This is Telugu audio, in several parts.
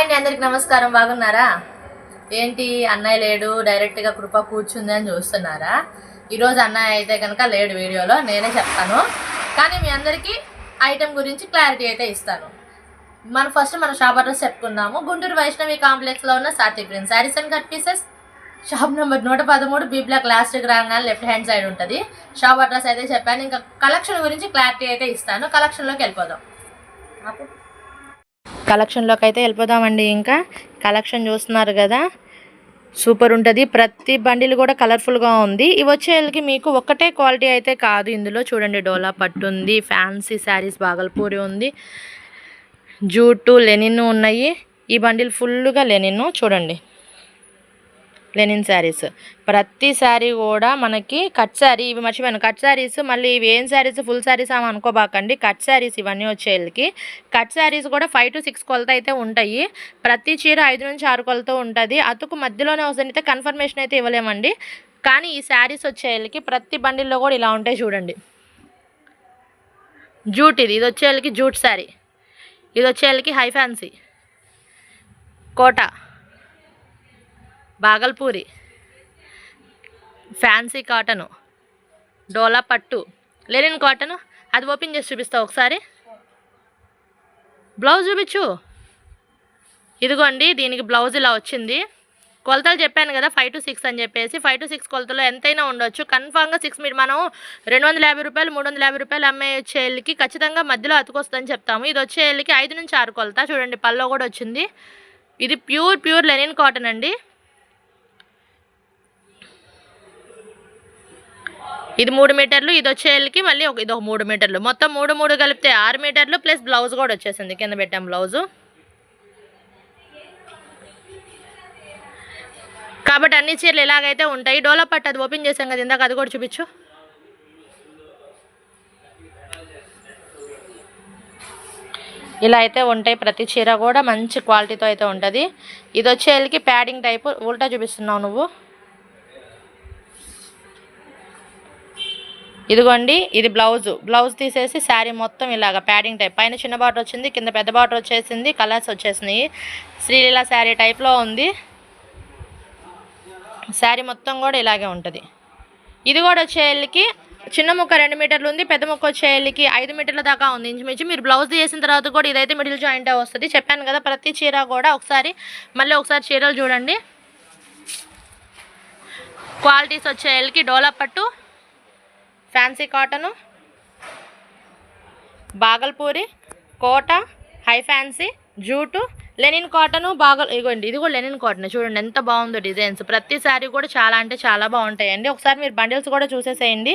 అండి అందరికి నమస్కారం. బాగున్నారా? ఏంటి? అన్నయ్య లేడు డైరెక్ట్గా కృప కూర్చుంది అని చూస్తున్నారా? ఈరోజు అన్నయ్య అయితే కనుక లేడు వీడియోలో నేనే చెప్తాను. కానీ మీ అందరికీ ఐటెం గురించి క్లారిటీ అయితే ఇస్తాను. మనం ఫస్ట్ మన షాప్ అడ్రస్ చెప్పుకున్నాము గుంటూరు వైష్ణవి కాంప్లెక్స్లో ఉన్న సాతి print saris and cut pieces shop number నూట పదమూడు బీ బ్లాక్ లాస్ట్కి రాగానే లెఫ్ట్ హ్యాండ్ సైడ్ ఉంటుంది. షాప్ అడ్రస్ అయితే చెప్పాను. ఇంకా కలెక్షన్ గురించి క్లారిటీ అయితే ఇస్తాను. కలెక్షన్లోకి వెళ్ళిపోదాం. కలెక్షన్లోకి అయితే వెళ్ళిపోదామండి ఇంకా. కలెక్షన్ చూస్తున్నారు కదా. సూపర్ ఉంటుంది. ప్రతి బండిలు కూడా కలర్ఫుల్గా ఉంది. ఇవి వచ్చేళ్ళకి మీకు ఒక్కటే క్వాలిటీ అయితే కాదు. ఇందులో చూడండి డోలా పట్టు ఉంది ఫ్యాన్సీ శారీస్ బాగల్పూరి ఉంది జూటు లెనిన్ ఉన్నాయి. ఈ బండిల్ ఫుల్గా లెనిన్. చూడండి. లెనిన్ శారీస్. ప్రతి శారీ కూడా మనకి కట్ శారీ ఇవి మర్చిపోయాను. కట్ శారీస్ మళ్ళీ ఇవి ఏం శారీస్ ఫుల్ శారీస్ అని అనుకోబాకండి. కట్ శారీస్ ఇవన్నీ వచ్చేళ్ళకి. కట్ శారీస్ కూడా ఫైవ్ టు సిక్స్ కొలత అయితే ఉంటాయి. ప్రతి చీర ఐదు నుంచి ఆరు కొలత ఉంటుంది. అతుకు మధ్యలోనే వస్తుందైతే కన్ఫర్మేషన్ అయితే ఇవ్వలేమండి. కానీ ఈ శారీస్ వచ్చేళ్ళకి ప్రతి బండిల్లో కూడా ఇలా ఉంటాయి చూడండి. జూట్ ఇది. ఇది వచ్చేళ్ళకి జూట్ శారీ. ఇది వచ్చేళ్ళకి high fancy. Kota. Bhagalpuri. Fancy cotton. Dola పట్టు. Linen cotton? అది ఓపెన్ చేసి చూపిస్తావు ఒకసారి. బ్లౌజ్ చూపించు. ఇదిగోండి దీనికి బ్లౌజ్ ఇలా వచ్చింది. కొలతలు చెప్పాను కదా ఫైవ్ టు సిక్స్ అని చెప్పేసి. ఫైవ్ టు సిక్స్ కొలతలో ఎంతైనా ఉండొచ్చు. కన్ఫామ్గా సిక్స్ మీరు మనం రెండు వందల యాభై రూపాయలు మూడు వందల యాభై రూపాయలు అమ్మే వచ్చేళ్ళకి ఖచ్చితంగా మధ్యలో అతుకొస్తుందని చెప్తాము. ఇది వచ్చేళ్ళకి ఐదు నుంచి ఆరు కొలత. చూడండి పల్లో కూడా వచ్చింది. ఇది ప్యూర్ ప్యూర్ లెనిన్ కాటన్ అండి. ఇది మూడు మీటర్లు ఇది వచ్చేళ్ళకి మళ్ళీ ఒక ఇది ఒక మూడు మీటర్లు. మొత్తం మూడు మూడు కలిపితే ఆరు మీటర్లు ప్లస్ బ్లౌజ్ కూడా వచ్చేసింది కింద పెట్టాం బ్లౌజు. కాబట్టి అన్ని చీరలు ఇలాగైతే ఉంటాయి. డోలా పట్టు అది ఓపెన్ చేసాం కదా ఇందాక అది కూడా చూపించు. ఇలా అయితే ఉంటాయి ప్రతి చీర కూడా మంచి క్వాలిటీతో అయితే ఉంటుంది. ఇది వచ్చేళ్ళకి ప్యాడింగ్ టైపు ఉల్టా చూపిస్తున్నావు నువ్వు. ఇదిగోండి ఇది బ్లౌజు బ్లౌజ్ తీసేసి శారీ మొత్తం ఇలాగ ప్యాడింగ్ టైప్ పైన చిన్న బాటర్ వచ్చింది కింద పెద్ద బాటర్ వచ్చేసింది కలర్స్ వచ్చేసినాయి. శ్రీలీల శారీ టైప్లో ఉంది. శారీ మొత్తం కూడా ఇలాగే ఉంటుంది. ఇది కూడా వచ్చేళ్ళకి చిన్న ముక్క రెండు మీటర్లు ఉంది పెద్ద ముక్క వచ్చేళ్ళకి ఐదు మీటర్ల దాకా ఉంది. ఇంచుమించు మీరు బ్లౌజ్ చేసిన తర్వాత కూడా ఇదైతే మిడిల్ జాయింట్ వస్తుంది. చెప్పాను కదా ప్రతి చీర కూడా ఒకసారి మళ్ళీ ఒకసారి చీరలు చూడండి. క్వాలిటీస్ వచ్చేళ్ళకి డోలా పట్టు fancy cotton Bhagalpuri Kota high fancy jute linen cotton బాగా ఇగోండి ఇది కూడా లెనిన్ కాటన్. చూడండి ఎంత బాగుందో డిజైన్స్. ప్రతి శారీ కూడా చాలా అంటే చాలా బాగుంటాయండి. ఒకసారి మీరు బండిల్స్ కూడా చూసేసేయండి.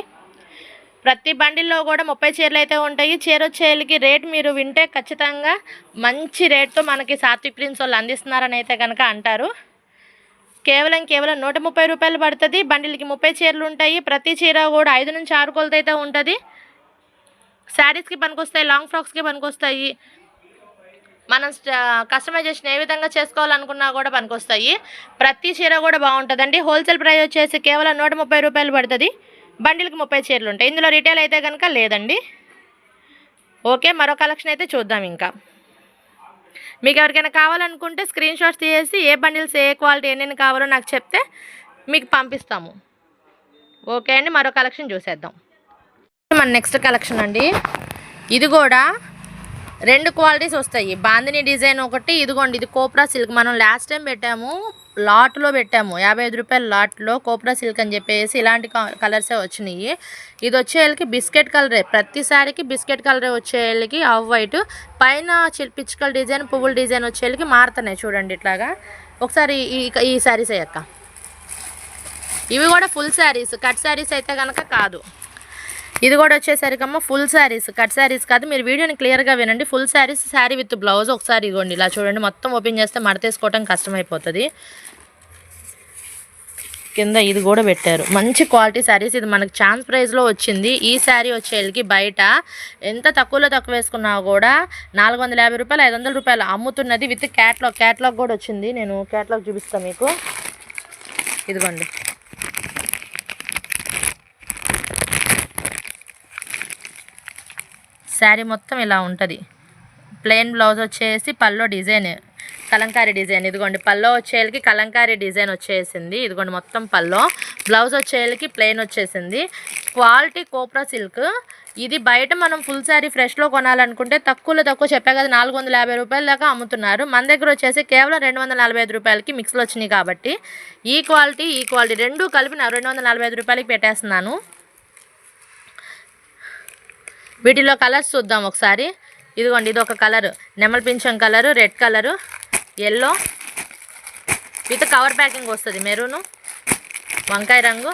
ప్రతి బండిల్లో కూడా ముప్పై చీరలు అయితే ఉంటాయి. చీర వచ్చేళ్ళకి రేట్ మీరు వింటే ఖచ్చితంగా మంచి రేట్తో మనకి సాత్విక్ ప్రిన్స్ వాళ్ళు అందిస్తున్నారని అయితే కనుక అంటారు. కేవలం కేవలం నూట ముప్పై రూపాయలు పడుతుంది. బండిల్కి ముప్పై చీరలు ఉంటాయి. ప్రతి చీర కూడా ఐదు నుంచి ఆరు కొలత అయితే ఉంటుంది. శారీస్కి పనికొస్తాయి లాంగ్ ఫ్రాక్స్కి పనికొస్తాయి. మనం కస్టమైజేషన్ ఏ విధంగా చేసుకోవాలనుకున్నా కూడా పనికొస్తాయి. ప్రతి చీర కూడా బాగుంటుందండి. హోల్సేల్ ప్రైస్ వచ్చేసి కేవలం నూట ముప్పై రూపాయలు పడుతుంది. బండిల్కి ముప్పై చీరలు ఉంటాయి. ఇందులో రిటైల్ అయితే కనుక లేదండి. ఓకే మరో కలెక్షన్ అయితే చూద్దాం ఇంకా. మీకు ఎవరికైనా కావాలనుకుంటే స్క్రీన్ షాట్స్ తీసేసి ఏ బండిల్స్ ఏ క్వాలిటీ ఎన్ని కావాలో నాకు చెప్తే మీకు పంపిస్తాము. ఓకే అండి మరో కలెక్షన్ చూసేద్దాం. మన నెక్స్ట్ కలెక్షన్ అండి. ఇది కూడా రెండు క్వాలిటీస్ వస్తాయి. బాందిని డిజైన్ ఒకటి ఇదిగోండి ఇది కోప్రా సిల్క్. మనం లాస్ట్ టైం పెట్టాము లాట్లో పెట్టాము. యాభై ఐదు రూపాయల లాట్లో కోప్రా సిల్క్ అని చెప్పేసి ఇలాంటి కలర్సే వచ్చినాయి. ఇది వచ్చేళ్ళకి బిస్కెట్ కలరే. ప్రతిసారికి బిస్కెట్ కలరే వచ్చేళ్ళకి ఆఫ్ వైట్. పైన చి- పిచ్చుకల డిజైన్ పువ్వుల డిజైన్ వచ్చేళ్ళకి మారుతున్నాయి చూడండి ఇట్లాగా. ఒకసారి ఈ ఈ శారీస్ అయ్యాక ఇవి కూడా ఫుల్ శారీస్ కట్ శారీస్ అయితే కనుక కాదు. ఇది కూడా వచ్చేసరికమ్మ ఫుల్ శారీస్ కట్ శారీస్ కాదు మీరు వీడియోని క్లియర్గా వినండి. Full saris sari with blouse ఒకసారి ఇగోండి. ఇలా చూడండి మొత్తం ఓపెన్ చేస్తే మడతేసుకోవటం కష్టమైపోతుంది. కింద ఇది కూడా పెట్టారు. మంచి క్వాలిటీ శారీస్ ఇది మనకు ఛాన్స్ ప్రైస్లో వచ్చింది. ఈ శారీ వచ్చేళ్ళకి బయట ఎంత తక్కువలో తక్కువ వేసుకున్నా కూడా నాలుగు వందల యాభై రూపాయలు ఐదు వందల రూపాయలు అమ్ముతున్నది. విత్ క్యాట్లాగ్ క్యాట్లాగ్ కూడా వచ్చింది. నేను క్యాట్లాగ్ చూపిస్తాను మీకు. ఇదిగోండి. శారీ మొత్తం ఇలా ఉంటుంది. ప్లెయిన్ బ్లౌజ్ వచ్చేసి పల్లో డిజైన్ కలంకారీ డిజైన్. ఇదిగోండి పల్లో వచ్చేళ్ళకి కలంకారీ డిజైన్ వచ్చేసింది. ఇదిగోండి మొత్తం పల్లో. బ్లౌజ్ వచ్చేళ్ళకి ప్లెయిన్ వచ్చేసింది. Quality copra silk. ఇది బయట మనం ఫుల్ శారీ ఫ్రెష్లో కొనాలనుకుంటే తక్కువలో తక్కువ చెప్పా కదా నాలుగు వందల యాభై రూపాయల దాకా అమ్ముతున్నారు. మన దగ్గర వచ్చేసి కేవలం రెండు వందల నలభై ఐదు రూపాయలకి మిక్స్లు వచ్చినాయి కాబట్టి ఈ క్వాలిటీ ఈ క్వాలిటీ రెండు కలిపి నా రెండు వందల నలభై ఐదు రూపాయలకి పెట్టేస్తున్నాను. వీటిలో కలర్స్ చూద్దాం ఒకసారి. ఇదిగోండి ఇది ఒక కలరు. నెమల పింఛం colour red colour yellow with cover packing వస్తుంది మెరూను వంకాయ రంగు.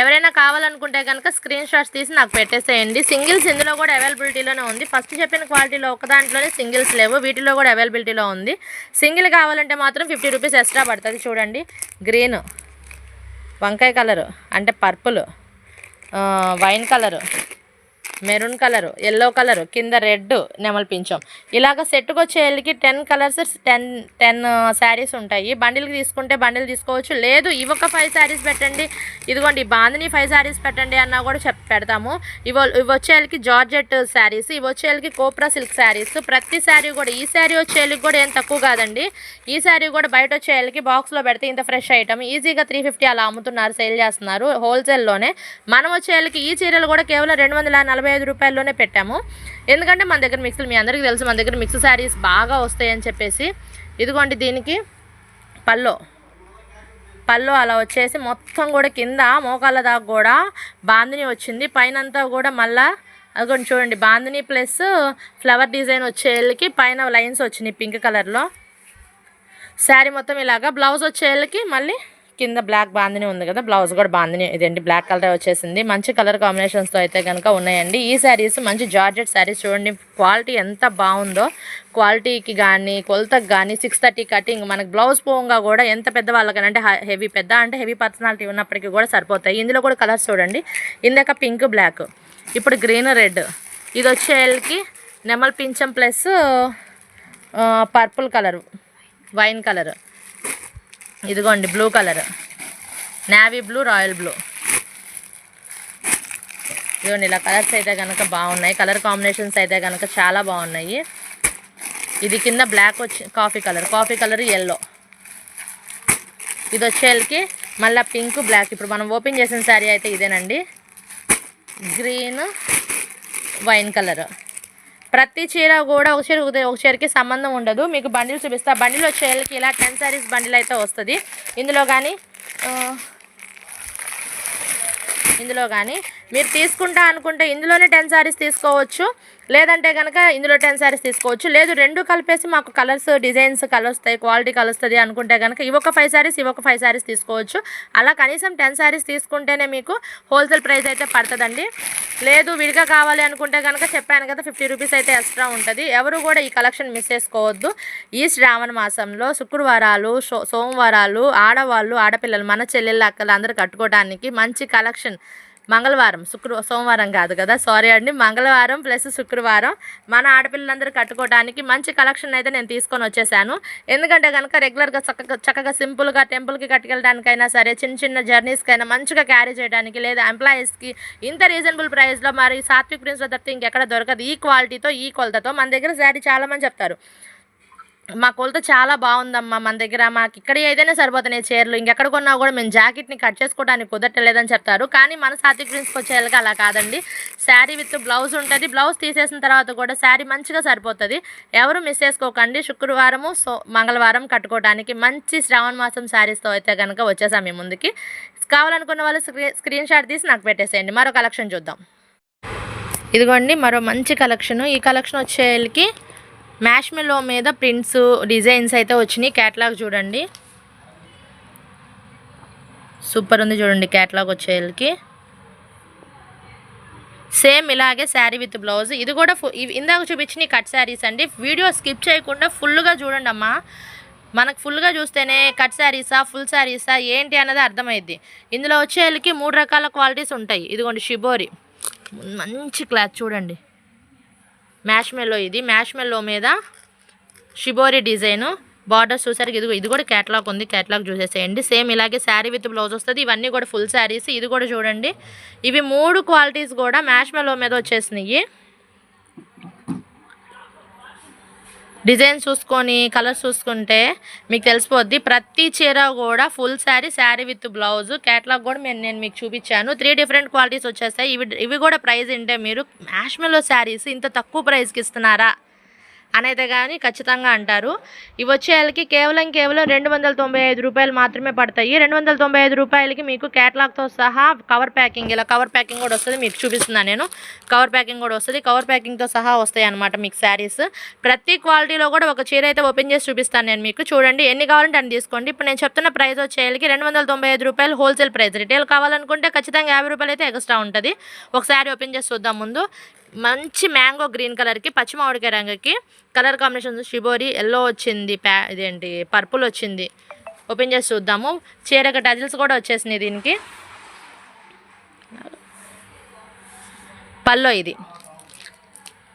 ఎవరైనా కావాలనుకుంటే కనుక స్క్రీన్ షాట్స్ తీసి నాకు పెట్టేసేయండి. సింగిల్స్ ఇందులో కూడా అవైలబిలిటీలోనే ఉంది. ఫస్ట్ చెప్పిన క్వాలిటీలో ఒక దాంట్లోనే సింగిల్స్ లేవు. వీటిలో కూడా అవైలబిలిటీలో ఉంది. సింగిల్ కావాలంటే మాత్రం ఫిఫ్టీ రూపీస్ ఎక్స్ట్రా పడుతుంది చూడండి. గ్రీన్ వంకాయ కలరు. అంటే purple wine colour. Maroon colour yellow colour కింద రెడ్ నెమలి పించం. ఇలాగ సెట్కి వచ్చేళ్ళకి ten colours ten ten saris ఉంటాయి. బండిల్కి తీసుకుంటే బండిల్ తీసుకోవచ్చు. లేదు ఇవి ఒక ఫైవ్ శారీస్ పెట్టండి. ఇదిగోండి బాందిని ఫైవ్ శారీస్ పెట్టండి అన్నా కూడా చెప్ పెడతాము. ఇవి ఇవి వచ్చేళ్ళకి జార్జెట్ శారీస్ ఇవి వచ్చేళ్ళకి కోప్రా సిల్క్ శారీస్ ప్రతి శారీ కూడా ఈ శారీ వచ్చేళ్ళకి కూడా ఏం తక్కువ కాదండి. ఈ శారీ కూడా బయట వచ్చేళ్ళకి బాక్స్లో పెడితే ఇంత ఫ్రెష్ ఐటమ్ ఈజీగా త్రీ ఫిఫ్టీ అలా అమ్ముతున్నారు సేల్ చేస్తున్నారు హోల్సేల్లోనే మనం వచ్చేళ్ళకి ఈ చీరలు కూడా కేవలం రెండు వందల నలభై ఐదు రూపాయల్లోనే పెట్టాము. ఎందుకంటే మన దగ్గర మిక్సీలు మీ అందరికీ తెలుసు మన దగ్గర మిక్స్ శారీస్ బాగా వస్తాయని చెప్పేసి ఇదిగోండి దీనికి పల్లో. పళ్ళు అలా వచ్చేసి మొత్తం కూడా కింద మోకాళ్ళ దాకా కూడా బాందిని వచ్చింది. పైన అంతా కూడా మళ్ళా అదిగోండి చూడండి బాందిని ప్లస్ ఫ్లవర్ డిజైన్ వచ్చేళ్ళకి పైన లైన్స్ వచ్చినాయి పింక్ కలర్లో. శారీ మొత్తం ఇలాగా బ్లౌజ్ వచ్చేళ్ళకి మళ్ళీ కింద బ్లాక్ బాందిని ఉంది కదా బ్లౌజ్ కూడా బాందిని ఇదేంటి బ్లాక్ కలర్ వచ్చేసింది. మంచి కలర్ కాంబినేషన్స్తో అయితే కనుక ఉన్నాయండి. ఈ శారీస్ మంచి జార్జెట్ శారీస్ చూడండి క్వాలిటీ ఎంత బాగుందో. క్వాలిటీకి కానీ కొలతకు కానీ సిక్స్ థర్టీ కటింగ్ మనకి బ్లౌజ్ పోంగా కూడా ఎంత పెద్ద వాళ్ళకని అంటే హెవీ పెద్ద అంటే హెవీ పర్సనాలిటీ ఉన్నప్పటికీ కూడా సరిపోతాయి. ఇందులో కూడా కలర్స్ చూడండి. ఇందాక పింక్ బ్లాక్ ఇప్పుడు గ్రీన్ రెడ్ ఇది వచ్చేళ్ళకి నెమల్ పింఛం plus purple colour wine colour ఇదిగోండి blue colour navy blue royal blue ఇదిగోండి ఇలా కలర్స్ అయితే కనుక బాగున్నాయి. కలర్ కాంబినేషన్స్ అయితే కనుక చాలా బాగున్నాయి. ఇది కింద బ్లాక్ వచ్చి coffee colour coffee colour yellow ఇది వచ్చేళ్ళకి మళ్ళీ పింక్ బ్లాక్ ఇప్పుడు మనం ఓపెన్ చేసిన శారీ అయితే ఇదేనండి. గ్రీన్ వైన్ కలర్ ప్రతి చీర కూడా ఒక చీర ఒక చీరకి సంబంధం ఉండదు. మీకు బండిల్ చూపిస్తా. బండిల్ వచ్చేళ్ళకి ఇలా టెన్ సారీస్ బండిల్ అయితే వస్తుంది. ఇందులో కానీ ఇందులో కానీ మీరు తీసుకుంటా అనుకుంటే ఇందులోనే టెన్ శారీస్ తీసుకోవచ్చు. లేదంటే కనుక ఇందులో టెన్ శారీస్ తీసుకోవచ్చు. లేదు రెండు కలిపేసి మాకు కలర్స్ డిజైన్స్ కలుస్తాయి క్వాలిటీ కలుస్తుంది అనుకుంటే కనుక ఇవి ఒక ఫైవ్ శారీస్ ఇవి ఒక ఫైవ్ శారీస్ తీసుకోవచ్చు. అలా కనీసం టెన్ శారీస్ తీసుకుంటేనే మీకు హోల్సేల్ ప్రైస్ అయితే పడుతుందండి. లేదు విడిగా కావాలి అనుకుంటే కనుక చెప్పాను కదా ఫిఫ్టీ రూపీస్ అయితే ఎక్స్ట్రా ఉంటుంది. ఎవరు కూడా ఈ కలెక్షన్ మిస్ చేసుకోవద్దు. ఈ శ్రావణ మాసంలో శుక్రవారాలు సో- సోమవారాలు ఆడవాళ్ళు ఆడపిల్లలు మన చెల్లెళ్ళ అక్కలు అందరూ కట్టుకోవడానికి మంచి కలెక్షన్ మంగళవారం శుక్ర సోమవారం కాదు కదా? సారీ అండి. మంగళవారం ప్లస్ శుక్రవారం మన ఆడపిల్లలందరూ కట్టుకోవడానికి మంచి కలెక్షన్ అయితే నేను తీసుకొని వచ్చేసాను. ఎందుకంటే కనుక రెగ్యులర్గా చక్కగా చక్కగా సింపుల్గా టెంపుల్కి కట్టుకెళ్ళడానికైనా సరే చిన్న చిన్న జర్నీస్కైనా మంచిగా క్యారీ చేయడానికి లేదా ఎంప్లాయీస్కి ఇంత రీజనబుల్ ప్రైస్లో మరి సాత్విక్ ప్రిన్స్లో తప్పితే ఇంకెక్కడ దొరకదు. ఈ క్వాలిటీతో ఈ కొలతతో మన దగ్గర శారీ చాలామంది చెప్తారు. మా కొలత చాలా బాగుందమ్మా మన దగ్గర. మాకు ఇక్కడ ఏదైనా సరిపోతున్నాయి చీరలు. ఇంకెక్కడ కొన్నా కూడా మేము జాకెట్ని కట్ చేసుకోవడానికి కుదరట్లేదని చెప్తారు. కానీ మన సాత్విక్ ప్రిన్స్కి వచ్చేళ్ళకి అలా కాదండి. శారీ విత్ బ్లౌజ్ ఉంటుంది. బ్లౌజ్ తీసేసిన తర్వాత కూడా శారీ మంచిగా సరిపోతుంది. ఎవరు మిస్ చేసుకోకండి. శుక్రవారము సో మంగళవారం కట్టుకోవడానికి మంచి శ్రావణ మాసం శారీస్తో అయితే కనుక వచ్చేసాం మీ ముందుకి. కావాలనుకున్న వాళ్ళు స్క్రీన్ షాట్ తీసి నాకు పెట్టేసేయండి. మరో కలెక్షన్ చూద్దాం. ఇదిగోండి మరో మంచి కలెక్షన్. ఈ కలెక్షన్ వచ్చేళ్ళకి మ్యాష్మెలో మీద ప్రింట్స్ డిజైన్స్ అయితే వచ్చినాయి. క్యాటలాగ్ చూడండి. సూపర్ ఉంది చూడండి క్యాటలాగ్ వచ్చేళ్ళకి సేమ్ ఇలాగే శారీ విత్ బ్లౌజ్ ఇది కూడా ఇందాక చూపించిన కట్ శారీస్ అండి. వీడియో స్కిప్ చేయకుండా ఫుల్గా చూడండి అమ్మా. మనకు ఫుల్గా చూస్తేనే కట్ శారీసా ఫుల్ శారీసా ఏంటి అన్నది అర్థమైద్ది. ఇందులో వచ్చేళ్ళకి మూడు రకాల క్వాలిటీస్ ఉంటాయి. ఇదిగోండి షిబోరి మంచి క్లాత్ చూడండి. మ్యాష్ మెల్లో ఇది. మ్యాష్ మెల్లో మీద షిబోరి డిజైను బార్డర్స్ చూసారు ఇది ఇది కూడా క్యాటలాగ్ ఉంది. క్యాటలాగ్ చూసేసేయండి. సేమ్ ఇలాగే శారీ విత్ బ్లౌజ్ వస్తుంది. ఇవన్నీ కూడా ఫుల్ శారీస్ ఇది కూడా చూడండి. ఇవి మూడు క్వాలిటీస్ కూడా మ్యాష్ మెల్లో మీద వచ్చేసినాయి. డిజైన్ చూసుకొని కలర్స్ చూసుకుంటే మీకు తెలిసిపోద్ది. ప్రతి చీర కూడా full sari sari with blouse. Catalogue కూడా నేను నేను మీకు చూపించాను. త్రీ డిఫరెంట్ క్వాలిటీస్ వచ్చేస్తాయి. ఇవి ఇవి కూడా ప్రైస్ ఉంటే మీరు? మ్యాష్మెలో శారీస్ ఇంత తక్కువ ప్రైస్కి ఇస్తున్నారా? అనేది కానీ ఖచ్చితంగా అంటారు. ఇవి వచ్చేయాలకి కేవలం కేవలం రెండు వందల తొంభై ఐదు రూపాయలు మాత్రమే పడతాయి. రెండు వందల తొంభై ఐదు రూపాయలకి మీకు క్యాటలాగ్తో సహా కవర్ ప్యాకింగ్ ఇలా కవర్ ప్యాకింగ్ కూడా వస్తుంది. మీకు చూపిస్తున్నాను నేను. కవర్ ప్యాకింగ్ కూడా వస్తుంది. కవర్ ప్యాకింగ్తో సహా వస్తాయి అనమాట మీకు శారీస్. ప్రతి క్వాలిటీలో కూడా ఒక చీర అయితే ఓపెన్ చేసి చూపిస్తాను నేను మీకు. చూడండి ఎన్ని కావాలంటే అని తీసుకోండి. ఇప్పుడు నేను చెప్తున్న ప్రైస్ వచ్చేయాలకి రెండు వందల తొంభై ఐదు రూపాయలు హోల్సేల్ ప్రైస్. రిటైల్ కావాలనుకుంటే ఖచ్చితంగా యాభై రూపాయలు అయితే ఎక్స్ట్రా ఉంటుంది. ఒక శారీ ఓపెన్ చేసి చూద్దాం ముందు. మంచి మ్యాంగో గ్రీన్ కలర్కి పచ్చి మామిడికాయ రంగుకి కలర్ కాంబినేషన్ షిబోరి ఎల్లో వచ్చింది ప్యా ఇదేంటి పర్పుల్ వచ్చింది. ఓపెన్ చేసి చూద్దాము. చీరక టజిల్స్ కూడా వచ్చేసినాయి దీనికి. పల్లో ఇది.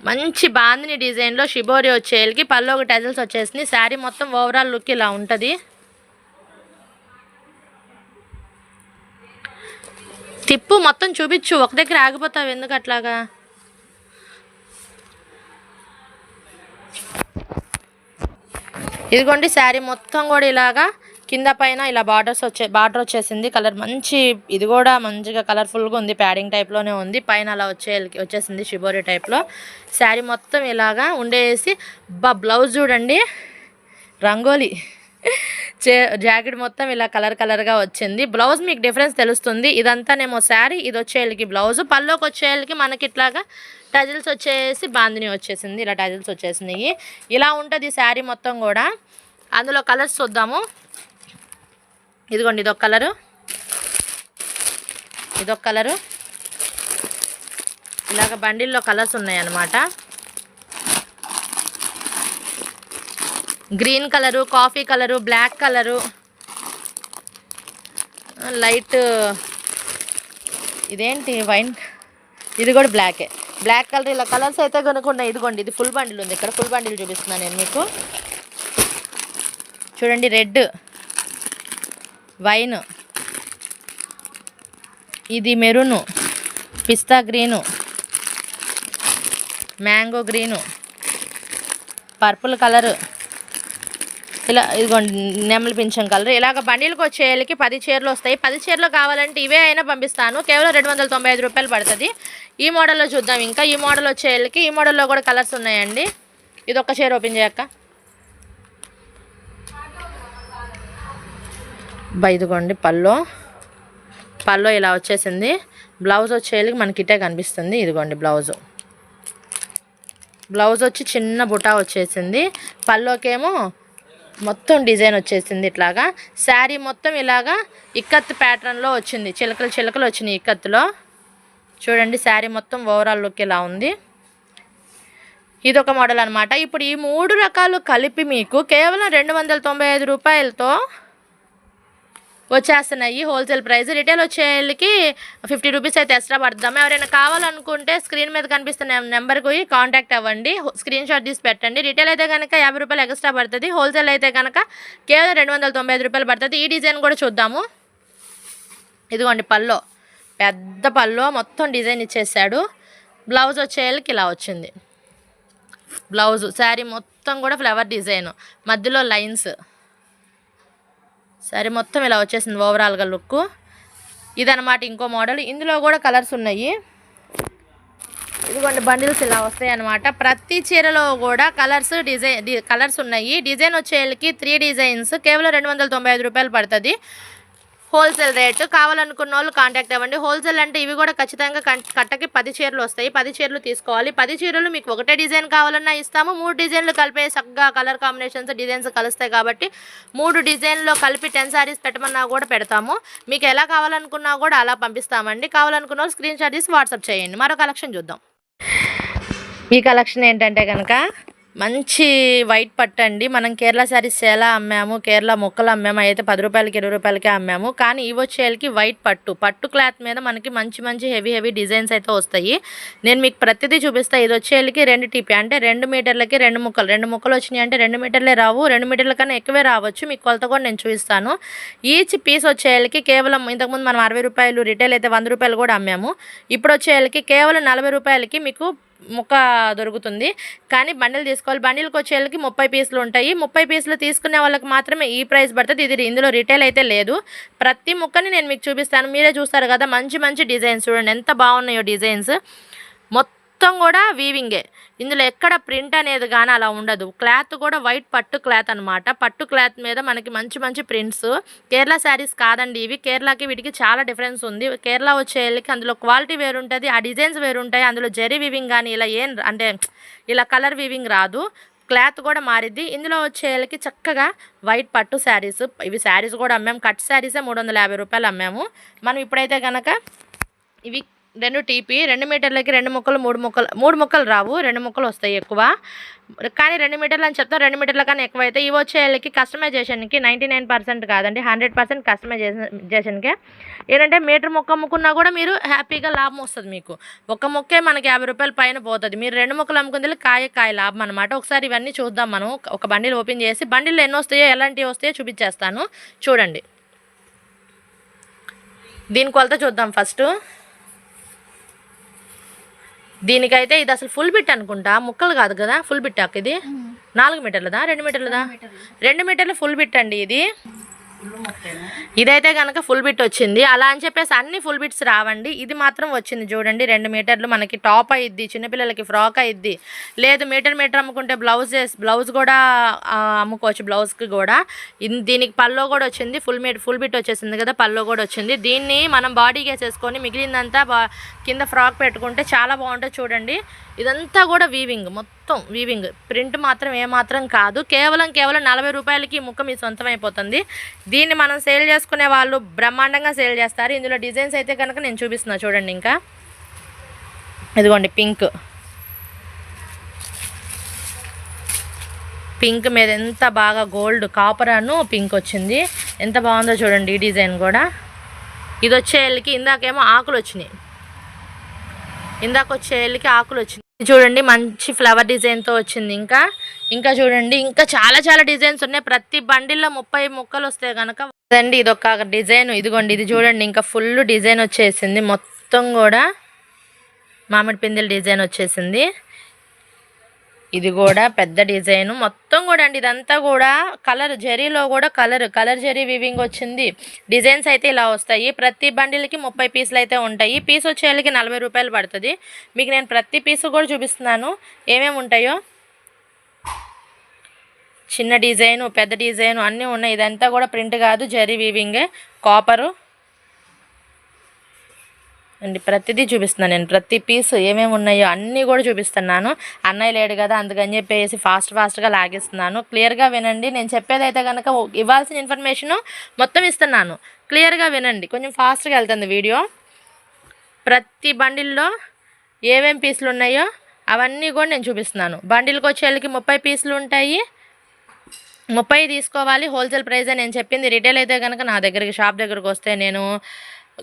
మంచి బాందిని డిజైన్లో షిబోరి వచ్చేళ్ళకి పల్లో ఒక టజిల్స్ వచ్చేసినాయి. శారీ మొత్తం ఓవరాల్ లుక్ ఇలా ఉంటుంది. తిప్పు మొత్తం చూపించు. ఒక దగ్గర ఆగిపోతావు ఎందుకు అట్లాగా? ఇదిగోండి శారీ మొత్తం కూడా ఇలాగా కింద పైన ఇలా బార్డర్స్ వచ్చే బార్డర్ వచ్చేసింది. కలర్ మంచి ఇది కూడా మంచిగా కలర్ఫుల్గా ఉంది. ప్యాడింగ్ టైప్లోనే ఉంది. పైన అలా వచ్చే వచ్చేసింది షిబోరి టైప్లో శారీ మొత్తం ఇలాగా ఉండేసి బా బ్లౌజ్ చూడండి. రంగోలీ. చే జాకెట్ మొత్తం ఇలా కలర్ కలర్గా వచ్చింది. బ్లౌజ్ మీకు డిఫరెన్స్ తెలుస్తుంది. ఇదంతానేమో శారీ ఇది వచ్చేళ్ళకి బ్లౌజ్. పల్లోకి వచ్చేళ్ళకి మనకి ఇట్లాగా టజిల్స్ వచ్చేసి బాందిని వచ్చేసింది. ఇలా టజిల్స్ వచ్చేసినాయి. ఇలా ఉంటుంది శారీ మొత్తం కూడా. అందులో కలర్స్ చూద్దాము. ఇదిగోండి ఇదొక కలరు. ఇదొక కలరు. ఇలాగ బండిల్లో కలర్స్ ఉన్నాయన్నమాట. Green colour coffee colour black colour. Light ఇదేంటి వైన్? ఇది కూడా బ్లాకే. బ్లాక్ కలర్ ఇలా కలర్స్ అయితే కొనుక్కున్నాయి ఇదిగోండి ఇది ఫుల్ బండిల్ ఉంది. ఇక్కడ ఫుల్ బండిల్ చూపిస్తున్నాను నేను మీకు. చూడండి రెడ్. వైన్. ఇది మెరూను. పిస్తా green. Mango green. Purple colour. ఇలా ఇదిగోండి నెమలి పింఛం కలర్. ఇలాగ బండిలకు వచ్చేళ్ళకి పది చీరలు వస్తాయి. పది చీరలు కావాలంటే ఇవే అయినా పంపిస్తాను. కేవలం రెండు వందల తొంభై ఐదు రూపాయలు పడుతుంది. ఈ మోడల్లో చూద్దాం ఇంకా. ఈ మోడల్ వచ్చేళ్ళకి ఈ మోడల్లో కూడా కలర్స్ ఉన్నాయండి. ఇది ఒక్క చీర ఓపెన్ చేయక్క ఇదిగోండి పల్లో పల్లో ఇలా వచ్చేసింది. బ్లౌజ్ వచ్చేళ్ళకి మనకి ఇటే కనిపిస్తుంది. ఇదిగోండి బ్లౌజు. బ్లౌజ్ వచ్చి చిన్న బుటా వచ్చేసింది. పల్లోకేమో మొత్తం డిజైన్ వచ్చేసింది ఇట్లాగా. శారీ మొత్తం ఇలాగా ఇక్కత్ ప్యాటర్న్లో వచ్చింది. చిలకలు చిలకలు వచ్చినాయి ఇక్కత్తులో. చూడండి శారీ మొత్తం ఓవరాల్ లుక్ ఇలా ఉంది. ఇదొక మోడల్ అనమాట ఇప్పుడు ఈ మూడు రకాలు కలిపి మీకు కేవలం రెండు వందల తొంభై ఐదు రూపాయలతో వచ్చేస్తున్నాయి. హోల్సేల్ ప్రైస్ రిటైల్ వచ్చేళ్ళకి ఫిఫ్టీ రూపీస్ అయితే ఎక్స్ట్రా పడదాం ఎవరైనా కావాలనుకుంటే స్క్రీన్ మీద కనిపిస్తున్న నెంబర్కి కాంటాక్ట్ అవ్వండి. స్క్రీన్ షాట్ తీసి పెట్టండి. రిటైల్ అయితే కనుక యాభై రూపాయలు ఎక్స్ట్రా పడుతుంది. హోల్సేల్ అయితే కనుక కేవలం రెండు వందల తొంభై ఐదు రూపాయలు పడుతుంది. ఈ డిజైన్ కూడా చూద్దాము. ఇదిగోండి పల్లో. పెద్ద పల్లో మొత్తం డిజైన్ ఇచ్చేసాడు. బ్లౌజ్ వచ్చేళ్ళకి ఇలా వచ్చింది. బ్లౌజ్ శారీ మొత్తం కూడా ఫ్లవర్ డిజైన్ మధ్యలో లైన్స్ సరే మొత్తం ఇలా వచ్చేసింది ఓవరాల్గా లుక్ ఇదనమాట ఇంకో మోడల్ ఇందులో కూడా కలర్స్ ఉన్నాయి. ఇదిగోండి బండిల్స్ ఇలా వస్తాయి అనమాట ప్రతి చీరలో కూడా కలర్స్ డిజైన్ కలర్స్ ఉన్నాయి. డిజైన్ వచ్చేళ్ళకి త్రీ డిజైన్స్ కేవలం రెండు వందల తొంభై ఐదు రూపాయలు పడుతుంది. Wholesale rate. కావాలనుకున్న వాళ్ళు కాంటాక్ట్ అవ్వండి. హోల్సేల్ అంటే ఇవి కూడా ఖచ్చితంగా కట్టకి పది చీరలు వస్తాయి. పది చీరలు తీసుకోవాలి. పది చీరలు మీకు ఒకటే డిజైన్ కావాలన్నా ఇస్తాము. మూడు డిజైన్లు కలిపే చక్కగా కలర్ కాంబినేషన్స్ డిజైన్స్ కలుస్తాయి కాబట్టి మూడు డిజైన్లో కలిపి టెన్ శారీస్ పెట్టమన్నా కూడా పెడతాము. మీకు ఎలా కావాలనుకున్నా కూడా అలా పంపిస్తామండి. కావాలనుకున్న వాళ్ళు స్క్రీన్ షాట్ తీసి వాట్సాప్ చేయండి. మరో కలెక్షన్ చూద్దాం. ఈ కలెక్షన్ ఏంటంటే కనుక మంచి వైట్ పట్టు అండి. మనం కేరళ శారీస్ ఎలా అమ్మాము కేరళ మొక్కలు అమ్మాము అయితే పది రూపాయలకి ఇరవై రూపాయలకే అమ్మాము. కానీ ఇవి వచ్చేళ్ళకి వైట్ పట్టు. పట్టు క్లాత్ మీద మనకి మంచి మంచి హెవీ హెవీ డిజైన్స్ అయితే వస్తాయి. నేను మీకు ప్రతిదీ చూపిస్తాను ఇది వచ్చేళ్ళకి రెండు టీపీ. అంటే రెండు మీటర్లకి రెండు ముక్కలు. రెండు ముక్కలు వచ్చినాయి అంటే రెండు మీటర్లే రావు. రెండు మీటర్ల కన్నా ఎక్కువే రావచ్చు. మీకు కొలత కూడా నేను చూపిస్తాను. ఈచ్ పీస్ వచ్చేళ్ళకి కేవలం ఇంతకుముందు మనం అరవై రూపాయలు రిటైల్ అయితే వంద రూపాయలు కూడా అమ్మాము. ఇప్పుడు వచ్చేళ్ళకి కేవలం నలభై రూపాయలకి మీకు ముక్క దొరుకుతుంది. కానీ బండిల్ తీసుకోవాలి. బండిల్కి వచ్చేళ్ళకి ముప్పై పీసులు ఉంటాయి. ముప్పై పీసులు తీసుకునే వాళ్ళకి మాత్రమే ఈ ప్రైస్ పడుతుంది. ఇది ఇందులో రిటైల్ అయితే లేదు. ప్రతి ముక్కని నేను మీకు చూపిస్తాను. మీరే చూస్తారు కదా మంచి మంచి డిజైన్స్ చూడండి. ఎంత బాగున్నాయో డిజైన్స్. మొత్తం కూడా వీవింగే ఇందులో ఎక్కడ ప్రింట్ అనేది కానీ అలా ఉండదు. క్లాత్ కూడా వైట్ పట్టు క్లాత్ అనమాట పట్టు క్లాత్ మీద మనకి మంచి మంచి ప్రింట్స్ కేరళ శారీస్ కాదండి ఇవి. కేరళకి వీటికి చాలా డిఫరెన్స్ ఉంది. కేరళ వచ్చేళ్ళకి అందులో క్వాలిటీ వేరు ఉంటుంది ఆ డిజైన్స్ వేరు ఉంటాయి అందులో జెరీ వీవింగ్ కానీ ఇలా ఏం అంటే ఇలా కలర్ వీవింగ్ రాదు. క్లాత్ కూడా మారిద్ది. ఇందులో వచ్చేళ్ళకి చక్కగా వైట్ పట్టు శారీస్. ఇవి శారీస్ కూడా అమ్మాము కట్ శారీసే మూడు వందల యాభై రూపాయలు అమ్మాము. మనం ఇప్పుడైతే కనుక ఇవి రెండు టీపీ రెండు మీటర్లకి రెండు ముక్కలు మూడు ముక్కలు మూడు ముక్కలు రావు రెండు ముక్కలు వస్తాయి ఎక్కువ. కానీ రెండు మీటర్లు అని చెప్తాం రెండు మీటర్ల కన్నా ఎక్కువ అయితే ఇవి వచ్చేళ్ళకి కస్టమైజేషన్కి నైంటీ నైన్ పర్సెంట్ కాదండి హండ్రెడ్ పర్సెంట్ కస్టమైజేషన్కే ఏంటంటే మీటర్ ముక్క అమ్ముకున్నా కూడా మీరు హ్యాపీగా లాభం వస్తుంది మీకు. ఒక ముక్కే మనకి యాభై రూపాయల పైన పోతుంది. మీరు రెండు ముక్కలు అమ్ముకుంది కాయ కాయ లాభం అనమాట ఒకసారి ఇవన్నీ చూద్దాం మనం. ఒక బండిల్ ఓపెన్ చేసి బండిల్ ఎన్ని వస్తాయో ఎలాంటివి వస్తాయో చూపించేస్తాను. చూడండి. దీని కొలత చూద్దాం ఫస్ట్. దీనికైతే ఇది అసలు ఫుల్ బిట్ అనుకుంటా. ముక్కలు కాదు కదా ఫుల్ బిట్ ఇది? నాలుగు మీటర్లదా రెండు మీటర్లదా రెండు మీటర్ల ఫుల్ బిట్ అండి ఇది. ఇదైతే కనుక ఫుల్ బిట్ వచ్చింది. అలా అని చెప్పేసి అన్ని ఫుల్ బిట్స్ రావండి. ఇది మాత్రం వచ్చింది చూడండి. రెండు మీటర్లు మనకి టాప్ అయ్యిద్ది చిన్నపిల్లలకి ఫ్రాక్ అయ్యిద్ది లేదు మీటర్ మీటర్ అమ్ముకుంటే బ్లౌజ్ బ్లౌజ్ కూడా అమ్ముకోవచ్చు. బ్లౌజ్కి కూడా. దీనికి పల్లో కూడా వచ్చింది. ఫుల్ మీట్ ఫుల్ బిట్ వచ్చేసింది కదా పల్లో కూడా వచ్చింది. దీన్ని మనం బాడీకి వేసేసుకొని మిగిలిందంతా కింద ఫ్రాక్ పెట్టుకుంటే చాలా బాగుంటుంది చూడండి. ఇదంతా కూడా వీవింగ్ మొత్తం వీవింగ్ ప్రింట్ మాత్రం ఏమాత్రం కాదు. కేవలం కేవలం నలభై రూపాయలకి ఈ ముక్క మీ సొంతం అయిపోతుంది దీన్ని మనం సేల్ చేసుకునే వాళ్ళు బ్రహ్మాండంగా సేల్ చేస్తారు. ఇందులో డిజైన్స్ అయితే కనుక నేను చూపిస్తున్నా చూడండి ఇంకా. ఇదిగోండి పింక్ పింక్ మీద ఎంత బాగా గోల్డ్ కాపర్ అను పింక్ వచ్చింది. ఎంత బాగుందో చూడండి ఈ డిజైన్ కూడా. ఇది వచ్చే వెళ్ళకి ఇందాకేమో ఆకులు వచ్చినాయి. ఇందాక వచ్చేళ్ళకి ఆకులు వచ్చినాయి. చూడండి మంచి ఫ్లవర్ డిజైన్తో వచ్చింది ఇంకా. ఇంకా చూడండి ఇంకా చాలా చాలా డిజైన్స్ ఉన్నాయి. ప్రతి బండిల్లో ముప్పై ముక్కలు వస్తాయి కనుక అదండి ఇది ఒక డిజైన్ ఇదిగోండి ఇది చూడండి ఇంకా ఫుల్ డిజైన్ వచ్చేసింది. మొత్తం కూడా మామిడి పిందెల డిజైన్ వచ్చేసింది. ఇది కూడా పెద్ద డిజైన్. మొత్తం కూడా అండి ఇదంతా కూడా కలర్ జరీలో కూడా కలర్ కలర్ జరీ వివింగ్ వచ్చింది. డిజైన్స్ అయితే ఇలా వస్తాయి. ప్రతి బండిల్కి ముప్పై పీసులు అయితే ఉంటాయి. పీస్ వచ్చేళ్ళకి నలభై రూపాయలు పడుతుంది. మీకు నేను ప్రతి పీసు కూడా చూపిస్తున్నాను. ఏమేమి ఉంటాయో? చిన్న డిజైను పెద్ద డిజైను అన్నీ ఉన్నాయి. ఇదంతా కూడా ప్రింట్ కాదు జరీ వీవింగే కాపరు అండి ప్రతిదీ చూపిస్తున్నాను నేను. ప్రతి పీస్ ఏమేమి ఉన్నాయో అన్నీ కూడా చూపిస్తున్నాను. అన్నయ్య లేడు కదా అందుకని చెప్పేసి ఫాస్ట్ ఫాస్ట్గా లాగిస్తున్నాను. క్లియర్గా వినండి. నేను చెప్పేదైతే కనుక ఇవ్వాల్సిన ఇన్ఫర్మేషను మొత్తం ఇస్తున్నాను. క్లియర్గా వినండి. కొంచెం ఫాస్ట్గా వెళ్తుంది వీడియో. ప్రతి బండిల్లో ఏమేం పీసులు ఉన్నాయో అవన్నీ కూడా నేను చూపిస్తున్నాను. బండిల్కి వచ్చేళ్ళకి ముప్పై పీసులు ఉంటాయి. ముప్పై తీసుకోవాలి. హోల్సేల్ ప్రైజే నేను చెప్పింది. రిటైల్ అయితే కనుక నా దగ్గరికి షాప్ దగ్గరకు వస్తే నేను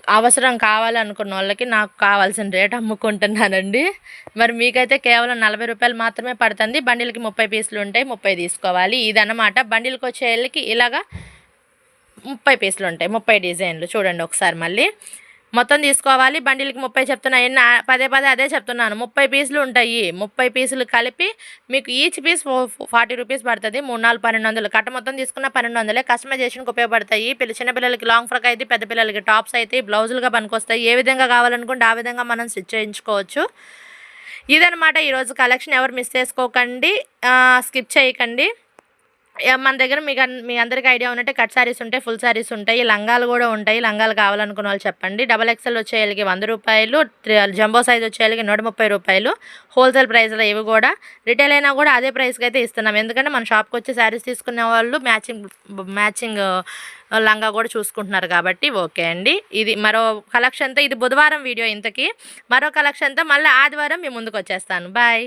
అవసరం కావాలనుకున్న వాళ్ళకి నాకు కావాల్సిన రేట్ అమ్ముకుంటున్నానండి. మరి మీకైతే కేవలం నలభై రూపాయలు మాత్రమే పడుతుంది. బండిల్కి ముప్పై పీసులు ఉంటాయి ముప్పై తీసుకోవాలి. ఇదన్నమాట. బండిల్కి వచ్చేళ్ళకి ఇలాగా ముప్పై పీసులు ఉంటాయి. ముప్పై డిజైన్లు. చూడండి ఒకసారి మళ్ళీ. మొత్తం తీసుకోవాలి. బండిల్కి ముప్పై చెప్తున్నా. ఎన్ని పదే పదే అదే చెప్తున్నాను. ముప్పై పీసులు ఉంటాయి. ముప్పై పీసులు కలిపి మీకు ఈచ్ పీస్ ఫార్టీ రూపీస్ పడుతుంది. మూడు నాలుగు పన్నెండు వందలు. కట్ట మొత్తం తీసుకున్న పన్నెండు వందలే. కస్టమైజేషన్కి ఉపయోగపడతాయి. పిల్ల చిన్నపిల్లలకి లాంగ్ ఫ్రాక్ అయితే పెద్ద పిల్లలకి టాప్స్ అయితే బ్లౌజులుగా పనికొస్తాయి. ఏ విధంగా కావాలనుకుంటే ఆ విధంగా మనం స్టిచ్ చేయించుకోవచ్చు. ఇదనమాట ఈరోజు కలెక్షన్. ఎవరు మిస్ చేసుకోకండి. స్కిప్ చేయకండి. మన దగ్గర మీకు మీ అందరికీ ఐడియా ఉన్నట్టే కట్ శారీస్ ఉంటాయి ఫుల్ శారీస్ ఉంటాయి లంగాలు కూడా ఉంటాయి లంగాలు కావాలనుకున్న వాళ్ళు చెప్పండి. డబల్ ఎక్స్ఎల్ వచ్చేయాలకి వంద రూపాయలు జంబో సైజ్ వచ్చేయాలకి నూట ముప్పై రూపాయలు. హోల్సేల్ ప్రైస్లో ఇవి కూడా. రిటైల్ అయినా కూడా అదే ప్రైస్కి అయితే ఇస్తున్నాం. ఎందుకంటే మన షాప్కి వచ్చి శారీస్ తీసుకునే వాళ్ళు మ్యాచింగ్ మ్యాచింగ్ లంగా కూడా చూసుకుంటున్నారు కాబట్టి ఓకే అండి. ఇది మరో కలెక్షన్తో ఇది బుధవారం వీడియో ఇంతకీ. మరో కలెక్షన్తో మళ్ళీ ఆదివారం మీ ముందుకు వచ్చేస్తాను. బాయ్.